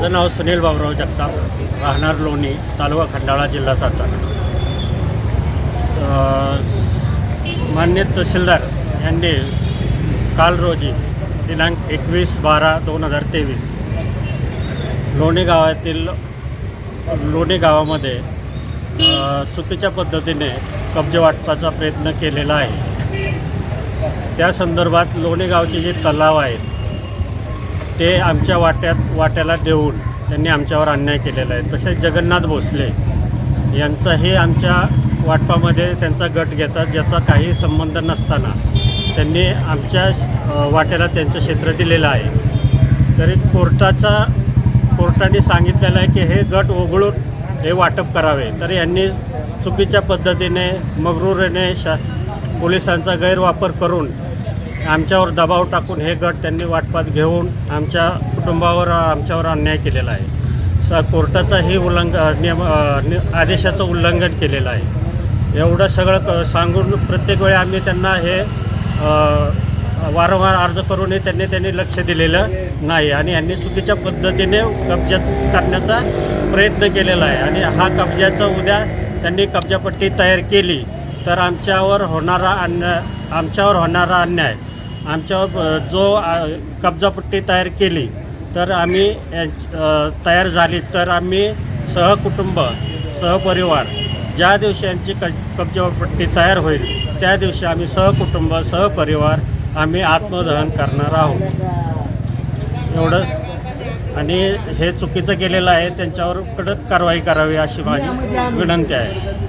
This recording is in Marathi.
माझं नाव सुनील बाबराव जगताप राहणार लोणी तालुका खंडाळा जिल्हा सातारा. मान्य तहसीलदार यांनी काल रोजी दिनांक एकवीस बारा दोन हजार तेवीस लोणी गावातील लोणी गावामध्ये चुकीच्या पद्धतीने कब्जे वाटपाचा प्रयत्न केलेला आहे. त्या संदर्भात लोणी गावचे जे तलाव आहेत ते आमच्या वाट्यात वाट्याला देऊन त्यांनी आमच्यावर अन्याय केलेला आहे. तसेच जगन्नाथ भोसले यांचाही आमच्या वाटपामध्ये त्यांचा गट घेतात ज्याचा काही संबंध नसताना त्यांनी आमच्या वाट्याला त्यांचं क्षेत्र दिलेलं आहे. तरी कोर्टाचा कोर्टाने सांगितलेलं आहे की हे गट वगळून हे वाटप करावे. तर यांनी चुकीच्या पद्धतीने मगरूरेने शा पोलिसांचा गैरवापर करून आमच्यावर दबाव टाकून हे गट त्यांनी वाटपात घेऊन आमच्या कुटुंबावर आमच्यावर अन्याय केलेला आहे. स कोर्टाचाही उल्लंघ नियम नि- आदेशाचं उल्लंघन केलेलं आहे. एवढं सगळं क सांगून प्रत्येक वेळी आम्ही त्यांना हे वारंवार अर्ज करूनही त्यांनी त्यांनी लक्ष दिलेलं नाही आणि यांनी चुकीच्या पद्धतीने कब्जा करण्याचा प्रयत्न केलेला आहे. आणि हा कब्जाचा उद्या त्यांनी कब्जापट्टी तयार केली तर आमच्यावर होणारा अन्याय आमच्यावर होणारा अन्याय. आमच्यावर जो कब्जापट्टी तयार केली तर आम्ही तयार झाली तर आम्ही सहकुटुंब सहपरिवार ज्या दिवशी यांची क कब्जापट्टी तयार होईल त्या दिवशी आम्ही सहकुटुंब सहपरिवार आम्ही आत्मदहन करणार आहोत. एवढं. आणि हे चुकीचं केलेलं आहे त्यांच्यावर कडक कारवाई करावी अशी माझी विनंती आहे.